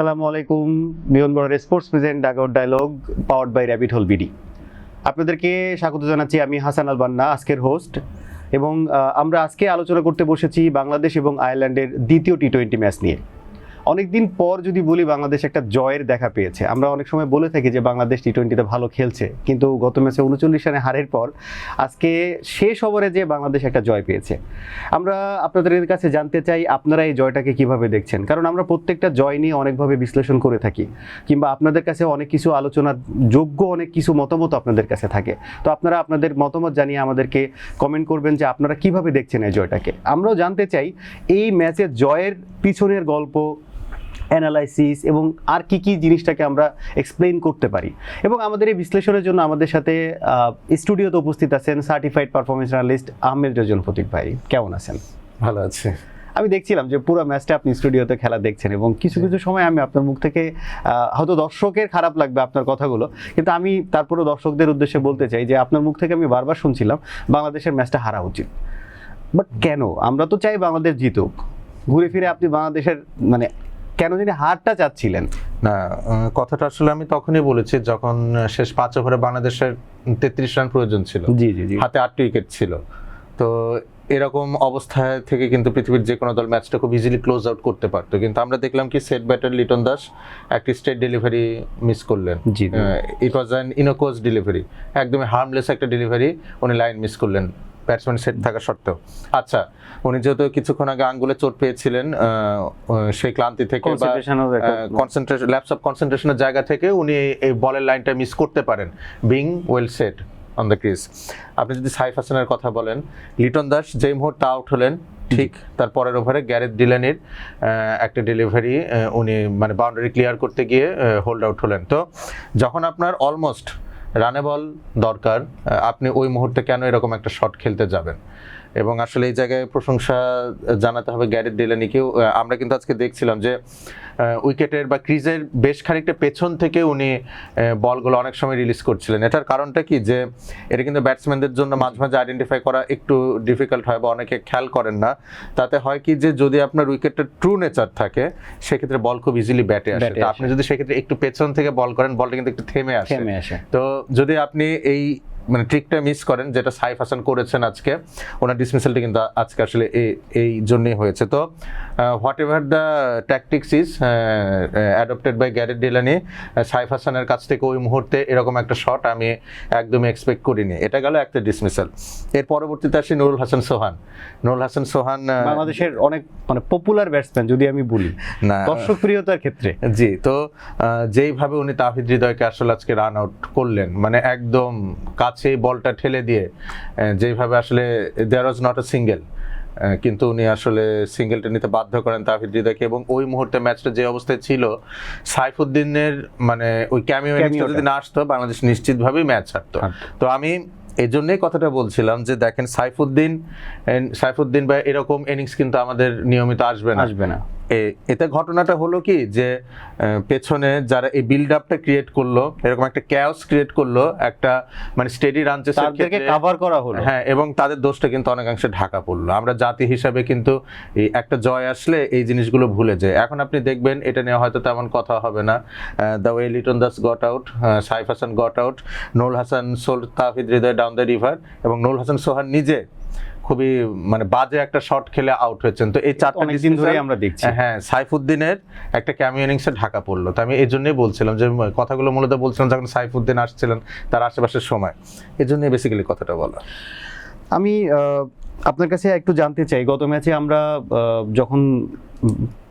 আসসালামু আলাইকুম মিয়ন বড় sports present dugout dialogue powered by rabbit hole BD আপনাদেরকে স্বাগত জানাচ্ছি আমি হাসান আল বান্না, আজকের হোস্ট এবং আমরা আজকে আলোচনা করতে বসেছি বাংলাদেশ এবং আয়ারল্যান্ডের দ্বিতীয় টি টোয়েন্টি ম্যাচ নিয়ে। অনেকদিন পর যদি বলি বাংলাদেশ একটা জয়ের দেখা পেয়েছে। আমরা অনেক সময় বলে থাকি যে বাংলাদেশ টি টোয়েন্টিতে ভালো খেলছে, কিন্তু গত ম্যাচে উনচল্লিশ রানে হারের পর আজকে শেষ ওভারে যে বাংলাদেশ একটা জয় পেয়েছে। আমরা আপনাদের কাছে জানতে চাই, আপনারা এই জয়টাকে কীভাবে দেখছেন? কারণ আমরা প্রত্যেকটা জয় নিয়ে অনেকভাবে বিশ্লেষণ করে থাকি, কিংবা আপনাদের কাছে অনেক কিছু আলোচনার যোগ্য অনেক কিছু মতামত আপনাদের কাছে থাকে। তো আপনারা আপনাদের মতামত জানিয়ে আমাদেরকে কমেন্ট করবেন যে আপনারা কীভাবে দেখছেন এই জয়টাকে। আমরাও জানতে চাই, এই ম্যাচের জয়ের পিছনের গল্প অ্যানালাইসিস এবং আর কি কি জিনিসটাকে আমরা এক্সপ্লেইন করতে পারি। এবং আমাদের এই বিশ্লেষণের জন্য আমাদের সাথে স্টুডিওতে উপস্থিত আছেন certified performance journalist Ahmed Rezon Fatik ভাই। কেমন আছেন? ভালো আছে। আমি দেখছিলাম যে পুরো ম্যাচটা আপনি স্টুডিওতে খেলা দেখছেন এবং কিছু কিছু সময় আমি আপনার মুখ থেকে হয়তো দর্শকের খারাপ লাগবে আপনার কথাগুলো কিন্তু আমি তারপরে দর্শকদের উদ্দেশ্যে বলতে চাই যে আপনার মুখ থেকে আমি বারবার শুনছিলাম বাংলাদেশের ম্যাচটা হারা উচিত। বাট কেন? আমরা তো চাই বাংলাদেশ জিতুক। ঘুরে ফিরে আপনি বাংলাদেশের মানে কেন তিনি হারটা চাচ্ছিলেন? না কথাটা আসলে আমি তখনই বলেছি যখন শেষ পাঁচ ওভারে বাংলাদেশের তেত্রিশ রান প্রয়োজন ছিল। জি জি হাতে আটটি উইকেট ছিল। তো এরকম অবস্থায় থেকে কিন্তু পৃথিবীর যে কোনো দল ম্যাচটা খুব ইজিলি ক্লোজ আউট করতে পারতো। কিন্তু আমরা দেখলাম কি সেট ব্যাটার লিটন দাস একটি স্টেট ডেলিভারি মিস করলেন। It was an innocuous delivery একদমই হার্মলেস একটা ডেলিভারি উনি লাইন মিস করলেন। ব্যাটসম্যান সেট থাকা সত্ত্বেও। আচ্ছা উনি যেহেতু কিছুক্ষণ আগে আঙ্গুলে চোট পেয়েছিলেন সেই ক্লান্তি থেকে কনসেন্ট্রেশন ল্যাপস অফ কনসেন্ট্রেশনের জায়গা থেকে উনি এই বলের লাইনটা মিস করতে পারেন। Being well set on the crease আপনি যদি সাইফ হাসানের কথা বলেন লিটন দাস যেই মুহূর্তে আউট হলেন ঠিক তার পরের ওভারে গ্যারেথ ডিলানির একটা ডেলিভারি উনি মানে বাউন্ডারি ক্লিয়ার করতে গিয়ে হোল্ড আউট হলেন। তো যখন আপনার অলমোস্ট রানে বল দরকার। আপনি ওই মুহূর্তে কেন এরকম একটা শট খেলতে যাবেন? এবং আসলে এই জায়গায় প্রশংসা জানাতে হবে গ্যারেট ডেলানিকেও। আমরা কিন্তু আজকে দেখছিলাম যে উইকেটের বা ক্রিজের বেশ খানিকটা পেছন থেকে উনি বলগুলো অনেক সময় রিলিজ করছিলেন। এটার কারণটা কি? যে এটা কিন্তু ব্যাটসম্যানদের জন্য মাঝে মাঝে আইডেন্টিফাই করা একটু ডিফিকাল্ট হয় বা অনেকে খেয়াল করেন না। তাতে হয় কি? যে যদি আপনার উইকেটের ট্রু নেচার থাকে সেক্ষেত্রে বল খুব ইজিলি ব্যাটে আসে। তো আপনি যদি সেক্ষেত্রে একটু পেছন থেকে বল করেন বলটা কিন্তু একটু থেমে আসে। তো যদি আপনি এই মানে ট্রিকটা মিস করেন যেটা সাইফ হাসান করেছেন আজকে। ওনার ডিসমিসালটা কিন্তু আজকে আসলে এই জন্যই হয়েছে। তো whatever the tactics is adopted by Gareth Delany Saif হাসানের কাছ থেকে ওই মুহূর্তে এরকম একটা শট আমি একদমই এক্সপেক্ট করিনি। এটা গেল একটা ডিসমিসাল এর পরবর্তীতে আসি নুরুল হাসান সোহান। নুরুল হাসান সোহান বাংলাদেশের অনেক মানে পপুলার ব্যাটসম্যান যদি আমি বলি। না। দর্শক প্রিয়তার ক্ষেত্রে। জি তো যেইভাবে উনি তাহিদ হৃদয়কে আসলে আজকে রান আউট করলেন মানে একদম কাছে বলটা ঠেলে দিয়ে আহ, যেইভাবে আসলে দেয়ার ওয়াজ নট আ সিঙ্গেল কিন্তু উনি আসলে সিঙ্গেলটা নিতে বাধ্য করেন তাহিদ হৃদয়কে এবং ওই মুহূর্তে ম্যাচটা যে অবস্থায় ছিল সাইফুদ্দিনের মানে ওই ক্যামিও যদি না আসতো বাংলাদেশ নিশ্চিতভাবেই ম্যাচ হারতো। তো আমি এই জন্যই কথাটা বলছিলাম যে দেখেন সাইফুদ্দিন সাইফুদ্দিন বা এরকম ইনিংস কিন্তু আমাদের নিয়মিত আসবে না। আসবে না। এ- এতে ঘটনাটা হলো কি যে পেছনে যারা এই বিল্ড আপটা ক্রিয়েট করল এরকম একটা ক্যাওস ক্রিয়েট করল একটা মানে স্টেডি রান তাদেরকে কাভার করা হলো। হ্যাঁ এবং তাদের দোষটা কিন্তু অনেকাংশে ঢাকা পড়ল। আমরা জাতি হিসাবে কিন্তু এই একটা জয় আসলে এই জিনিসগুলো ভুলে যায় এখন আপনি দেখবেন এটা নিয়ে হয়তো তেমন কথা হবে না। The way Litton Das got out Saif Hasan got out Nurul Hasan Sohan Towhid Hridoy down the river এবং নুল হাসান সোহান নিজে খুবই মানে বাজে একটা শট খেলে আউট হয়েছেন। তো এই চারটা দিন ধরে আমরা দেখছি। হ্যাঁ সাইফুদ্দিনের একটা ক্যামিও ইনিংসে ঢাকা পড়ল। তো আমি এই জন্যই বলছিলাম যে কথাগুলো মূলত বলছিলাম যখন সাইফুদ্দিন আসছিলেন তার আশেপাশের সময়। এই জন্যই বেসিক্যালি কথাটা বলা। আমি আহ, আপনার কাছে একটু জানতে চাই গত ম্যাচে আমরা যখন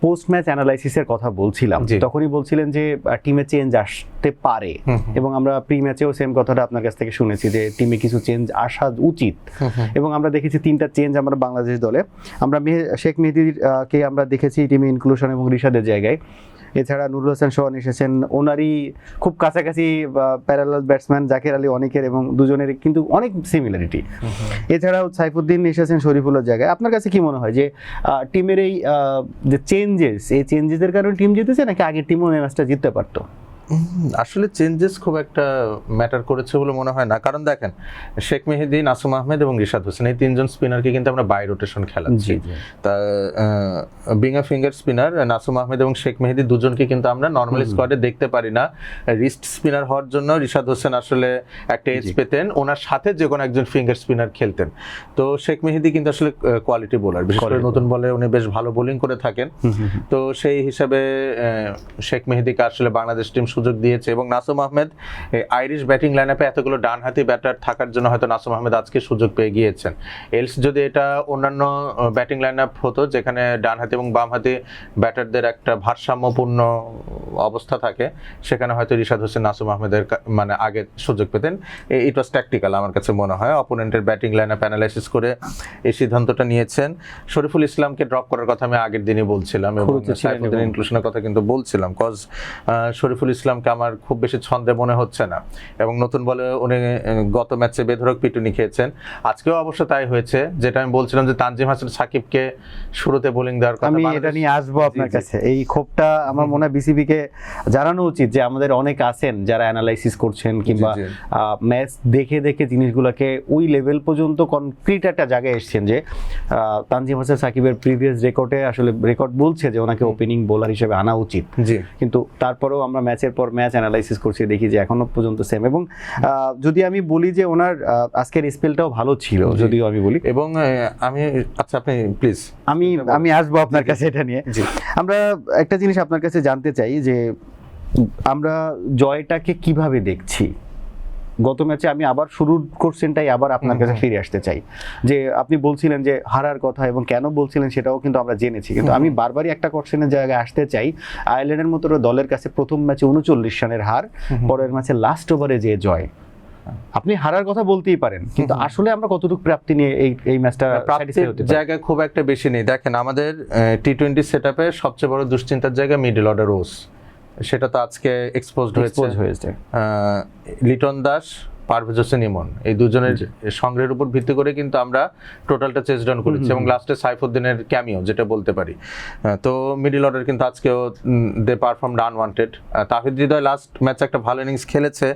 পোস্ট ম্যাচ অ্যানালাইসিসের কথা বলছিলাম। তখনই বলছিলেন যে টিমে চেঞ্জ আসতে পারে। এবং আমরা প্রি ম্যাচেও সেম কথাটা আপনার কাছ থেকে শুনেছি যে টিমে কিছু চেঞ্জ আসা উচিত। এবং আমরা দেখেছি তিনটা চেঞ্জ আমরা বাংলাদেশ দলে। আমরা শেখ মেহেদির কে আমরা দেখেছি টিমে ইনক্লুশন এবং রিশাদের জায়গায়। এছাড়া নুরুল হোসেন সোহান এসেছেন। ওনারই খুব কাছাকাছি প্যারালাল ব্যাটসম্যান জাকির আলী অনেকের এবং দুজনের কিন্তু অনেক সিমিলারিটি এছাড়াও সাইফুদ্দিন এসেছেন শরীফুলের জায়গায়। আপনার কাছে কি মনে হয় যে টিমের এই যে চেঞ্জেস এই চেঞ্জেসের কারণে টিম জিতেছে নাকি আগের টিমও এই ম্যাচটা জিততে পারতো? আসলে চেঞ্জেস খুব একটা ম্যাটার করেছে বলে মনে হয় না। কারণ দেখেন শেখ মেহেদি নাসুম আহমেদ এবং রিশাদ হোসেন এই তিনজন স্পিনারকে কিন্তু আমরা বাই রোটেশন খেলাচ্ছি। তা being a finger spinner Nasum Ahmed এবং শেখ মেহেদি দুজনকে কিন্তু আমরা নর্মাল স্কোয়াডে দেখতে পারি না। রিস্ট স্পিনার হওয়ার জন্য রিশাদ হোসেন আসলে একটা এজ পেতেন। ওনার সাথে যে কোনো একজন ফিঙ্গার স্পিনার খেলতেন। তো শেখ মেহেদি কিন্তু আসলে কোয়ালিটি বোলার বিশেষ করে নতুন বলে উনি বেশ ভালো বোলিং করে থাকেন। তো সেই হিসাবে শেখ মেহেদিকে আসলে বাংলাদেশ টিম সুযোগ দিয়েছে এবং নাসুম আহমেদ আইরিশ ব্যাটিং লাইনআপে এতগুলো ডানহাতি ব্যাটার থাকার জন্য হয়তো নাসুম আহমেদ আজকে সুযোগ পেয়ে গিয়েছেন। এলস যদি এটা অন্যান্য ব্যাটিং লাইনআপ হতো যেখানে ডানহাতি এবং বামহাতি ব্যাটারদের একটা ভারসাম্যপূর্ণ অবস্থা থাকে সেখানে হয়তো রিশাদ হোসেন নাসুম আহমেদের মানে আগে সুযোগ পেতেন। ইট ওয়াজ ট্যাকটিক্যাল আমার কাছে মনে হয়। অপোনেন্টের ব্যাটিং লাইনআপ অ্যানালাইসিস করে এই সিদ্ধান্তটা নিয়েছেন। শরীফুল ইসলামকে ড্রপ করার কথা আমি আগের দিনই বলছিলাম এবং ইনক্লুশনের কথা কিন্তু বলছিলাম কজ শরীফুল ইসলামকে আমার খুব বেশি ছন্দে মনে হচ্ছে না। এবং নতুন বলে উনি গত ম্যাচে বেধরক পিটুনি খেয়েছেন। আজকেও অবশ্য তাই হয়েছে যেটা আমি বলছিলাম যে তানজিম হাসান সাকিবকে শুরুতে বোলিং দেওয়ার কথা। আমি এটা নিয়ে আসব আপনার। কাছে। এই ক্ষোভটা আমার মনে হয় বিসিবি কে জানানো উচিত যে আমাদের অনেক আছেন যারা অ্যানালাইসিস করছেন কিংবা। ম্যাচ দেখে দেখে জিনিসগুলোকে ওই লেভেল পর্যন্ত কনক্রিট একটা জায়গায় এসেছেন যে তানজিম হাসান সাকিবের প্রিভিয়াস রেকর্ডে আসলে রেকর্ড বলছে যে ওনাকে ওপেনিং বোলার হিসেবে আনা উচিত। কিন্তু তারপরেও আমরা ম্যাচের পর ম্যাচ অ্যানালাইসিস করছি দেখি যে এখনও পর্যন্ত সেম এবং যদি আমি বলি যে ওনার আজকের স্পেলটাও ভালো ছিল যদিও আমি বলি। এবং আমি আচ্ছা আপনি প্লিজ আমি আমি আসব আপনার কাছে এটা নিয়ে। আমরা একটা জিনিস আপনার কাছে জানতে চাই যে আমরা জয়টাকে কীভাবে দেখছি? গত ম্যাচে আমি আবার শুরুর কোশ্চেনটাই আবার আপনার কাছে ফিরে আসতে চাই। যে আপনি বলছিলেন যে হারার কথা এবং কেন বলছিলেন সেটাও কিন্তু আমরা জেনেছি। কিন্তু আমি বারবারই একটা কোশ্চেনের জায়গায় আসতে চাই আয়ারল্যান্ডের মতো দলের কাছে প্রথম ম্যাচে উনচল্লিশ রানের হার পরের ম্যাচে লাস্ট ওভারে যে জয়। আপনি হারার কথা বলতেই পারেন কিন্তু আসলে আমরা কতটুকু প্রাপ্তি নিয়ে এই এই ম্যাচটা প্রাপ্তির জায়গায় খুব একটা বেশি নেই। দেখেন আমাদের টি টোয়েন্টি সেট সবচেয়ে বড় দুশ্চিন্তার জায়গা মিডল অর্ডার ওস সেটা তো আজকে এক্সপোজড হয়েছে। লিটন দাস পারভেজ হোসেন ইমন এই দুজনের সংগ্রহের উপর ভিত্তি করে কিন্তু আমরা টোটালটা চেস ডাউন করেছি এবং লাস্টে সাইফুদ্দিনের ক্যামিও যেটা বলতে পারি। তো মিডল অর্ডার কিন্তু আজকেও they perform unwanted Towhid Hridoy last ম্যাচে একটা ভালো ইনিংস খেলেছে।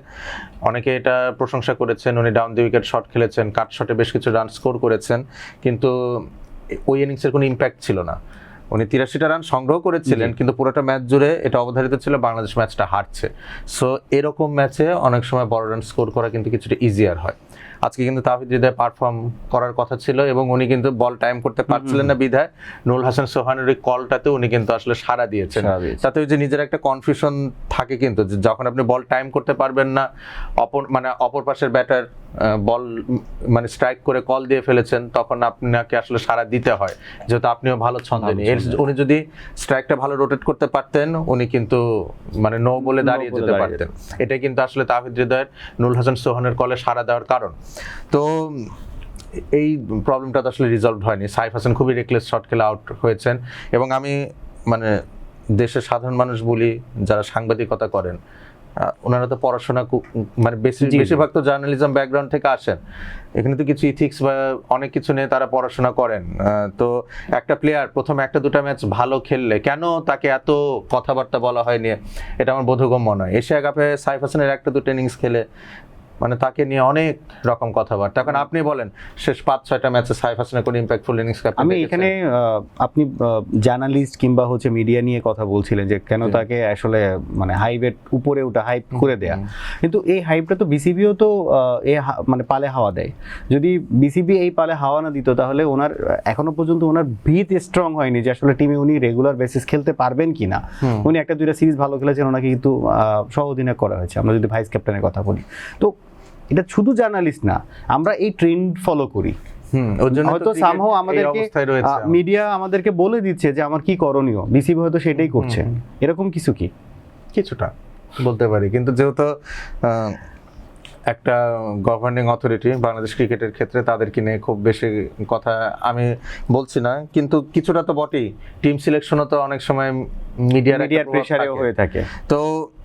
অনেকে এটা প্রশংসা করেছেন উনি ডাউন দি উইকেট শট খেলেছেন কাট শটে বেশ কিছু রান স্কোর করেছেন। কিন্তু ওই ইনিংসের কোনো ইম্প্যাক্ট ছিল না। উনি তিরাশিটা রান সংগ্রহ করেছিলেন কিন্তু পুরোটা ম্যাচ জুড়ে এটা অবধারিত ছিল বাংলাদেশ ম্যাচটা হারছে। সো এরকম ম্যাচে অনেক সময় বড় রান স্কোর করা কিন্তু কিছুটা ইজিয়ার হয়। আজকে কিন্তু তাহিদ হৃদয় পারফর্ম করার কথা ছিল এবং উনি কিন্তু বল টাইম করতে পারছিলেন না বিধায়। নুরুল হাসান সোহানের ওই কলটাতে উনি কিন্তু আসলে সাড়া দিয়েছেন। তাতে ওই যে নিজের একটা কনফিউশন থাকে কিন্তু যখন আপনি বল টাইম করতে পারবেন না অপর মানে অপর পাশের ব্যাটার বল মানে স্ট্রাইক করে কল দিয়ে ফেলেছেন তখন আপনাকে আসলে সাড়া দিতে হয়। যেহেতু আপনিও ভালো ছন্দে নেই। উনি যদি স্ট্রাইকটা ভালো রোটেট করতে পারতেন উনি কিন্তু মানে নো বলে দাঁড়িয়ে যেতে পারতেন। এটা কিন্তু আসলে তাহিদ হৃদয়ের নুরুল হাসান সোহানের কলে সাড়া দেওয়ার কারণ। তো এই প্রবলেমটা তো আসলে রিজলভ হয়নি। সাইফ হাসান খুবই রেকলেস শট খেলে আউট হয়েছেন। এবং আমি মানে দেশের সাধারণ মানুষ বলি যারা সাংবাদিকতা করেন ওনারা তো পড়াশোনা মানে বেশি। বেশিরভাগ তো জার্নালিজম ব্যাকগ্রাউন্ড থেকে আসেন। এখানে তো কিছু ইথিক্স বা অনেক কিছু নিয়ে তারা পড়াশোনা করেন। তো একটা প্লেয়ার প্রথম একটা দুটো ম্যাচ ভালো খেললে কেন তাকে এত কথাবার্তা বলা হয়নি? এটা আমার বোধগম্য নয়। এশিয়া কাপে সাইফ হাসানের একটা দুটো ইনিংস খেলে মানে তাকে নিয়ে অনেক রকম কথাবার্তা। এখন আপনি বলেন শেষ পাঁচ ছয়টা ম্যাচে সাইফ হাসানের কোনো ইম্প্যাক্টফুল ইনিংস আমি এখানে আপনি জার্নালিস্ট কিংবা হচ্ছে মিডিয়া নিয়ে কথা বলছিলেন যে কেন তাকে আসলে মানে হাইপের উপরে ওটা হাইপ করে দেয়া। কিন্তু এই হাইপটা তো বিসিবিও তো এ মানে পালে হাওয়া দেয়। যদি বিসিবি এই পালে হাওয়া না দিত তাহলে ওনার এখনও পর্যন্ত ওনার ভিত স্ট্রং হয়নি যে আসলে টিমে উনি রেগুলার বেসিস খেলতে পারবেন কিনা। উনি একটা দুইটা সিরিজ ভালো খেলেছেন ওনাকে কিন্তু সহ অধিনায়ক করা হয়েছে। আমরা যদি ভাইস ক্যাপ্টেনের কথা বলি। তো এটা শুধু জার্নালিস্ট না আমরা এই ট্রেন্ড ফলো করি। হয়তো সামহাও আমাদেরকে মিডিয়া আমাদেরকে বলে দিচ্ছে যে আমার কি করণীয়? বিসিবি হয়তো সেটাই করছে। এরকম কিছু কি? কিছুটা বলতে পারি। কিন্তু যেহেতু একটা গভর্নিং অথরিটি বাংলাদেশ ক্রিকেটের ক্ষেত্রে তাদেরকে নিয়ে খুব বেশি কথা আমি বলছি না কিন্তু কিছুটা তো বটেই। টিম সিলেকশনও তো অনেক সময় মিডিয়ার মিডিয়ার প্রেসারেও হয়ে থাকে। তো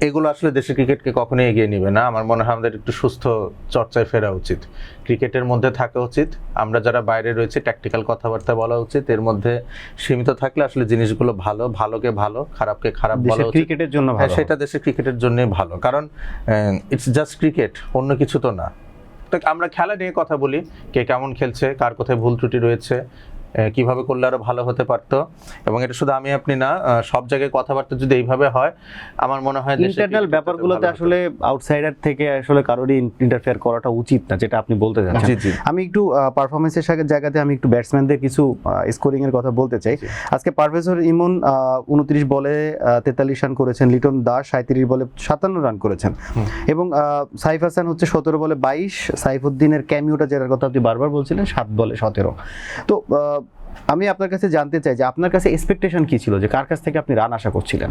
এগুলো আসলে দেশের ক্রিকেটকে কখনোই এগিয়ে নিবে না। আমার মনে হয় আমাদের একটু সুস্থ চর্চায় ফেরা উচিত। ক্রিকেটের মধ্যে থাকা উচিত। আমরা যারা বাইরে রয়েছে ট্যাকটিক্যাল কথাবার্তা বলা উচিত। এর মধ্যে সীমিত থাকলে আসলে জিনিসগুলো ভালো ভালোকে ভালো খারাপকে খারাপ বলা উচিত। ক্রিকেটের জন্য হ্যাঁ ভালো সেটা দেশের ক্রিকেটের জন্যই ভালো। কারণ ইটস জাস্ট ক্রিকেট অন্য কিছু তো না। তো আমরা খেলা নিয়ে কথা বলি কে কেমন খেলছে কার কোথায় ভুল ত্রুটি রয়েছে কীভাবে করলে আরও ভালো হতে পারতো? এবং এটা শুধু আমি আপনি না সব জায়গায় কথাবার্তা যদি এইভাবে হয় আমার মনে হয় ইন্টারনাল ব্যাপারগুলোতে আসলে আউটসাইডার থেকে আসলে কারোরই ইন্টারফেয়ার করাটা উচিত না যেটা আপনি বলতে চাচ্ছেন। আমি একটু পারফরমেন্সের সাথে জায়গাতে আমি একটু ব্যাটসম্যানদের কিছু স্কোরিং এর কথা বলতে চাই। আজকে পারভেজর ইমন উনত্রিশ বলে তেতাল্লিশ রান করেছেন। লিটন দাস সাঁত্রিশ বলে সাতান্ন রান করেছেন। এবং সাইফ হাসান হচ্ছে সতেরো বলে বাইশ। সাইফুদ্দিনের ক্যামিওটা যেটার কথা আপনি বারবার বলছিলেন সাত বলে সতেরো। তো আমি আপনার কাছে জানতে চাই যে আপনার কাছে এক্সপেকটেশন কি ছিল? যে কার কাছ থেকে আপনি রান আশা করছিলেন?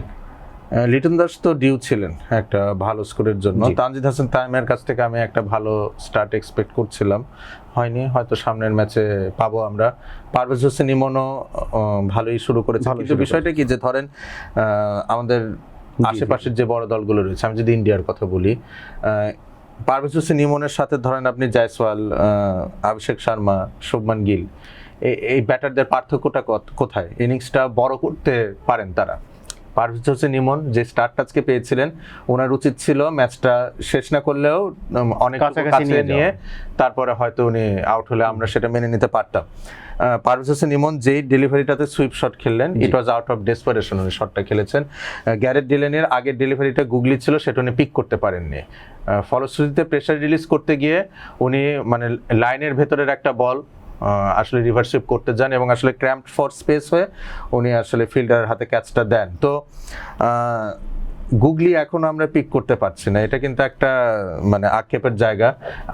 লিটন দাস তো ডিউ ছিলেন একটা ভালো স্কোরের জন্য। তানজিদ হাসান তাইমের কাছ থেকে আমি একটা ভালো স্টার্ট এক্সপেক্ট করছিলাম। হয়নি হয়তো সামনের ম্যাচে পাবো আমরা। পারভেজ হোসেন ইমনও ভালোই শুরু করেছে। কিন্তু বিষয়টা কি যে ধরেন আমাদের আশেপাশের যে বড় দলগুলো রয়েছে আমি যদি ইন্ডিয়ার কথা বলি পারভেজ হোসেন ইমনের সাথে ধরেন আপনি জয়সওয়াল আহ, অভিষেক শর্মা শুভমান গিল এই- ব্যাটারদের পার্থক্যটা কোথায়? ইনিংসটা বড় করতে পারেন তারা। পারভেজ হোসেন ইমন যে স্টার্ট টাচকে পেয়েছিলেন ওনার উচিত ছিল ম্যাচটা শেষ না করলেও অনেক কাছে নিয়ে তারপরে হয়তো উনি আউট হলে আমরা সেটা মেনে নিতে পারতাম। পারভেজ হোসেন ইমন যেই ডেলিভারিটাতে sweep shot খেললেন it was out of desperation উনি শটটা খেলেছেন। গ্যারেট ডিলেনের আগের ডেলিভারিটা গুগলি ছিল সেটা উনি পিক করতে পারেননি। ফলশ্রুতিতে প্রেসার রিলিজ করতে গিয়ে উনি মানে লাইনের ভেতরের একটা বল আসলে রিভারশিপ করতে যান এবং আসলে ক্র্যাম্প ফর স্পেস হয়ে উনি আসলে ফিল্ডারের হাতে ক্যাচটা দেন। তো গুগলি এখন আমরা পিক করতে পারছি না। এটা কিন্তু একটা মানে আক্ষেপের জায়গা।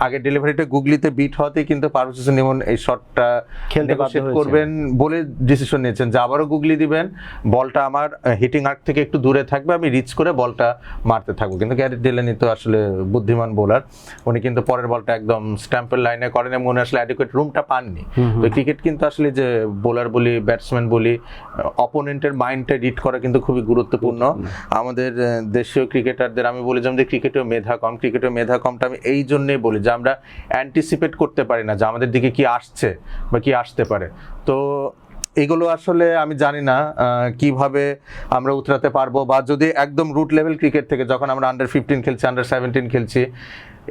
আগে ডেলিভারিটা গুগলিতে বিট হওয়াতেই কিন্তু পারভেজ হোসেন ইমন এই শটটা খেলতে করবেন বলে ডিসিশন নিয়েছেন। যে আবারও গুগলি দিবেন বলটা আমার হিটিং আর্ক থেকে একটু দূরে থাকবে আমি রিচ করে বলটা মারতে থাকব। কিন্তু গ্যারেট ডিলেনি তো আসলে বুদ্ধিমান বোলার উনি কিন্তু পরের বলটা একদম স্ট্যাম্পের লাইনে করেন এবং উনি আসলে অ্যাডিকুয়েট রুমটা পাননি। তো ক্রিকেট কিন্তু আসলে যে বোলার বলি ব্যাটসম্যান বলি অপোনেন্টের মাইন্ডটা রিড করা কিন্তু খুবই গুরুত্বপূর্ণ। আমাদের দেশীয় ক্রিকেটারদের, আমি বলি যেমন যে ক্রিকেটেও মেধা কম, ক্রিকেটেও মেধা কমটা আমি এই জন্যেই বলি যে আমরা অ্যান্টিসিপেট করতে পারি না যে আমাদের দিকে কি আসছে বা কি আসতে পারে। তো এগুলো আসলে আমি জানি না কীভাবে আমরা উতরাতে পারব বা যদি একদম রুট লেভেল ক্রিকেট থেকে যখন আমরা আন্ডার ফিফটিন খেলছি আন্ডার সেভেন্টিন খেলছি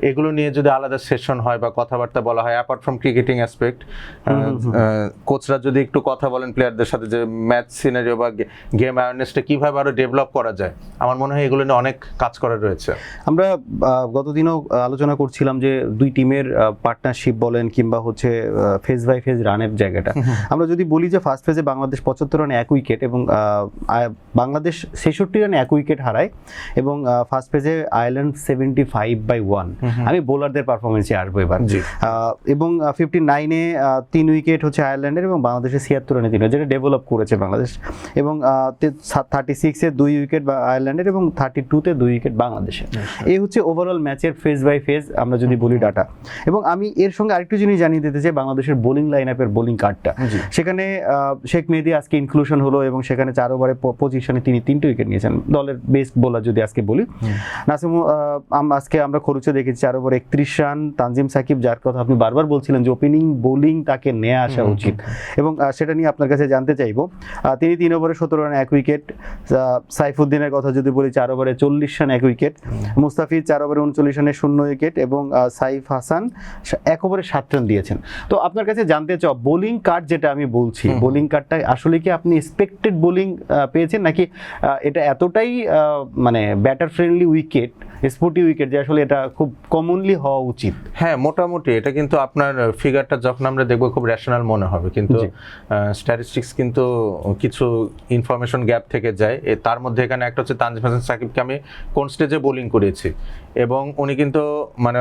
এগুলো নিয়ে যদি আলাদা সেশন হয় বা কথাবার্তা বলা হয় অ্যাপার্ট ফ্রম ক্রিকেটিং অ্যাসপেক্ট কোচরা যদি একটু কথা বলেন প্লেয়ারদের সাথে যে ম্যাচ সিনারিও বা গেম অ্যাওয়ারনেসটা কীভাবে আরও ডেভেলপ করা যায় আমার মনে হয় এগুলো নিয়ে অনেক কাজ করা রয়েছে। আমরা গতদিনও আলোচনা করছিলাম যে দুই টিমের পার্টনারশিপ বলেন কিংবা হচ্ছে ফেজ বাই ফেজ রানের জায়গাটা। আমরা যদি বলি যে ফার্স্ট ফেজে বাংলাদেশ পঁচাত্তর রানে এক উইকেট এবং বাংলাদেশ ছেষট্টি রানে এক উইকেট হারায় এবং ফার্স্ট ফেজে Ireland seventy five by one আমি বোলারদের পারফরমেন্সে আসব এবার। এবং ফিফটি নাইনে তিন উইকেট হচ্ছে আয়ারল্যান্ডের এবং বাংলাদেশের ছিয়াত্তর রানে তিন যেটা ডেভেলপ করেছে বাংলাদেশ। এবং থার্টি সিক্সে দুই উইকেট বা আয়ারল্যান্ডের এবং থার্টি টুতে দুই উইকেট বাংলাদেশের। এই হচ্ছে ওভারঅল ম্যাচের ফেজ বাই ফেজ আমরা যদি বলি ডাটা এবং আমি এর সঙ্গে আরেকটু জিনিস জানিয়ে দিতে চাই বাংলাদেশের বোলিং লাইন আপের বোলিং কার্ডটা সেখানে আহ, শেখ মেহেদি আজকে ইনক্লুশন হলো এবং সেখানে চার ওভারে পজিশনে তিনি তিনটে উইকেট নিয়েছেন। দলের বেস্ট বোলার যদি আজকে বলি। নাসিম আজকে আমরা খরচে দেখেছি চার ওভার একত্রিশ রান। তানজিম সাকিব যার কথা আপনি বারবার বলছিলেন যে ওপেনিং বোলিং তাকে নিয়ে আসা উচিত। এবং সেটা নিয়ে আপনার কাছে জানতে চাইব। তিনি তিন ওভারে সতেরো রান এক উইকেট সাইফুদ্দিনের কথা যদি বলি চার ওভারে চল্লিশ রান এক উইকেট মুস্তাফিজ চার ওভারে উনচল্লিশ রানে শূন্য উইকেট এবং সাইফ হাসান এক ওভারে সাত রান দিয়েছেন। তো আপনার কাছে জানতে চাও বোলিং কার্ড যেটা আমি বলছি বোলিং কার্ডটা আসলে কি আপনি এক্সপেক্টেড বোলিং পেয়েছেন? নাকি এটা এতটাই মানে batter friendly wicket sporty wicket যে আসলে এটা খুব কমনলি হওয়া উচিত। হ্যাঁ মোটামুটি। এটা কিন্তু আপনার ফিগারটা যখন আমরা দেখব খুব রেশনাল মনে হবে। কিন্তু স্ট্যাটিস্টিক্স কিন্তু কিছু ইনফরমেশন গ্যাপ থেকে যায়। তার মধ্যে এখানে একটা হচ্ছে তানজিম হাসান সাকিবকে আমি কোন স্টেজে বোলিং করেছি এবং উনি কিন্তু মানে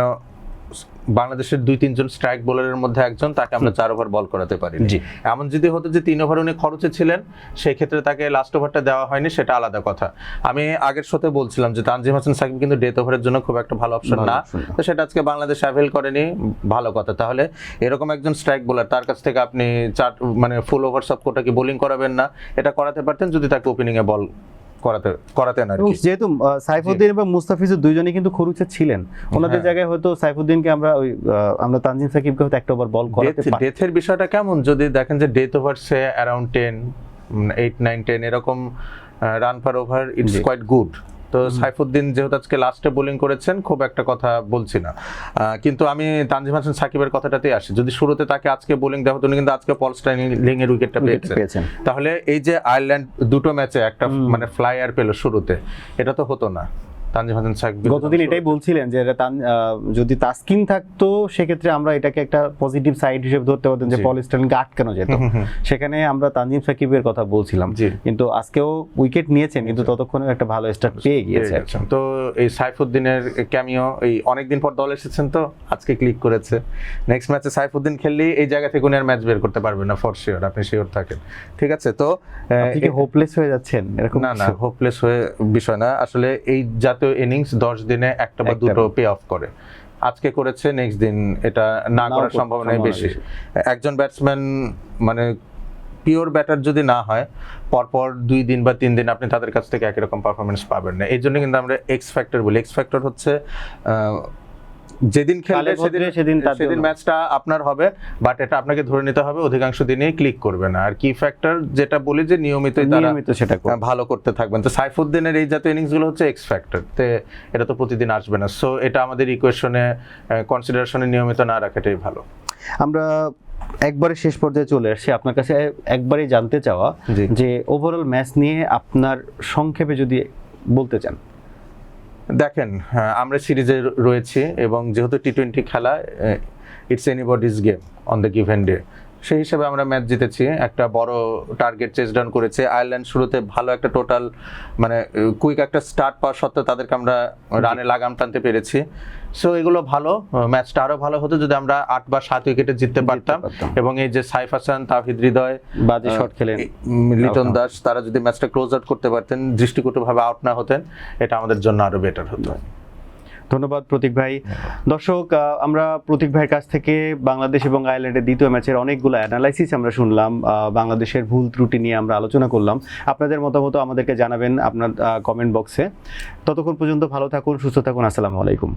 বাংলাদেশের দুই তিনজন স্ট্রাইক বোলারের মধ্যে একজন তাকে আমরা চার ওভার বল করাতে পারি জি। এমন যদি হতো যে তিন ওভার উনি খরচে ছিলেন সেই ক্ষেত্রে তাকে লাস্ট ওভারটা দেওয়া হয়নি সেটা আলাদা কথা। আমি আগের সাথে বলছিলাম যে তানজিম হাসান সাকিব কিন্তু ডেথ ওভারের জন্য খুব একটা ভালো অপশন না। তো সেটা আজকে বাংলাদেশ অ্যাভেল করেনি ভালো কথা। তাহলে এরকম একজন স্ট্রাইক বোলার তার কাছ থেকে আপনি চার মানে ফুল ওভার সব কোটা কি বোলিং করাবেন না। এটা করাতে পারতেন যদি তাকে ওপেনিংয়ে বল করাতে করাতেন আর যেহেতু সাইফুদ্দিন এবং মুস্তাফিজুর দুইজনেই কিন্তু খরুচে ছিলেন। ওনাদের হ্যাঁ। জায়গায় হয়তো সাইফুদ্দিনকে আমরা ওই আমরা তানজিম সাকিবকে হয়তো একটা ওভার বল করাতে ডেথের বিষয়টা কেমন? যদি দেখেন যে ডেথ ওভার সে around ten eight nine ten এরকম run per over it's. Quite good তো সাইফুদ্দিন যেহেতু আজকে লাস্টে বোলিং করেছেন খুব একটা কথা বলছি না। কিন্তু আমি তানজিম হাসান সাকিবের কথাটাতেই আসি। যদি শুরুতে তাকে আজকে বোলিং দেওয়া হতো কিন্তু আজকে পল স্টাইলিং এর উইকেটটা পেয়েছেন। তাহলে এই যে আয়ারল্যান্ড দুটো ম্যাচে একটা। মানে ফ্লাইয়ার পেল শুরুতে এটা তো হতো না। তানজিম হাসান সাকিব গতদিন এটাই বলছিলেন যে তান- যদি তাসকিন থাকতো সেক্ষেত্রে আমরা এটাকে একটা পজিটিভ সাইড হিসেবে ধরতে পারতাম যে জি। পল স্টার্লিংকে আটকানো যেত। সেখানে আমরা তানজিম সাকিবের কথা বলছিলাম। কিন্তু আজকেও উইকেট নিয়েছেন কিন্তু ততক্ষণে একটা ভালো স্টার্ট পেয়ে গিয়েছে। তো এই সাইফুদ্দিনের ক্যামিও এই অনেকদিন পর দল এসেছেন তো আজকে ক্লিক করেছে। নেক্সট ম্যাচে সাইফুদ্দিন খেললে এই জায়গা থেকে উনি আর ম্যাচ বের করতে পারবেন না ফর শিওর আপনি শিওর থাকেন। ঠিক আছে তো হোপলেস হয়ে যাচ্ছেন? এরকম না না হোপলেস হয়ে বিষয় না। আসলে এই জাতীয় ইনিংস দশ দিনে একটা বা দুটো পে অফ করে। আজকে করেছে নেক্সট দিন এটা না করার সম্ভাবনাই সম্ভাবনা বেশি। একজন ব্যাটসম্যান মানে পিওর ব্যাটার যদি না হয় পরপর দুই দিন বা তিন দিন আপনি তাদের কাছ থেকে একই রকম পারফরমেন্স পাবেন না। এই জন্য কিন্তু আমরা এক্স ফ্যাক্টর বলি। এক্স ফ্যাক্টর হচ্ছে যেদিন খেলবে সেদিন সেদিন তার সেদিন ম্যাচটা আপনার হবে বাট এটা আপনাকে ধরে নিতে হবে অধিকাংশ দিনেই ক্লিক করবে না। আর কি ফ্যাক্টর যেটা বলি যে নিয়মিতই নিয়মিত সেটা ভালো করতে থাকবেন। তো সাইফুদ্দিনের এই জাতীয় ইনিংসগুলো হচ্ছে এক্স ফ্যাক্টর তে এটা তো প্রতিদিন আসবে না। সো এটা আমাদের ইকুয়েশনে কনসিডারেশনে নিয়মিত না রাখাটাই ভালো। আমরা একবারে শেষ পর্যায়ে চলে আসছি আপনার কাছে একবারই জানতে চাওয়া যে ওভারঅল ম্যাচ নিয়ে আপনার সংক্ষেপে যদি বলতে চান। দেখেন হ্যাঁ, আমরা সিরিজে রয়েছি এবং যেহেতু টি টোয়েন্টি খেলা it's anybody's game on the given day সেই হিসাবে আমরা ম্যাচ জিতেছি। একটা বড় টার্গেট চেস ডাউন করেছে। আয়ারল্যান্ড শুরুতে ভালো একটা টোটাল মানে কুইক একটা স্টার্ট পাওয়ার সত্ত্বেও তাদেরকে আমরা রানে লাগাম টানতে পেরেছি। সো এগুলো ভালো। ম্যাচটা আরও ভালো হতো যদি আমরা আট বা সাত উইকেটে জিততে পারতাম। এবং এই যে সাইফ হাসান তাহিদ হৃদয় বাজে শট খেলেন। লিটন দাস তারা যদি ম্যাচটা ক্লোজ আউট করতে পারতেন দৃষ্টিকটুভাবে আউট না হতেন এটা আমাদের জন্য আরও বেটার হতো। ধন্যবাদ প্রতীক ভাই। দর্শক আমরা প্রতীক ভাইয়ের কাছ থেকে বাংলাদেশ এবং আয়ারল্যান্ডের দ্বিতীয় ম্যাচের অনেকগুলো অ্যানালাইসিস আমরা শুনলাম বাংলাদেশের ভুল ত্রুটি নিয়ে আমরা আলোচনা করলাম। আপনাদের মতামত আমাদেরকে জানাবেন আপনার কমেন্ট বক্সে ততক্ষণ পর্যন্ত ভালো থাকুন, সুস্থ থাকুন, আসসালামু আলাইকুম।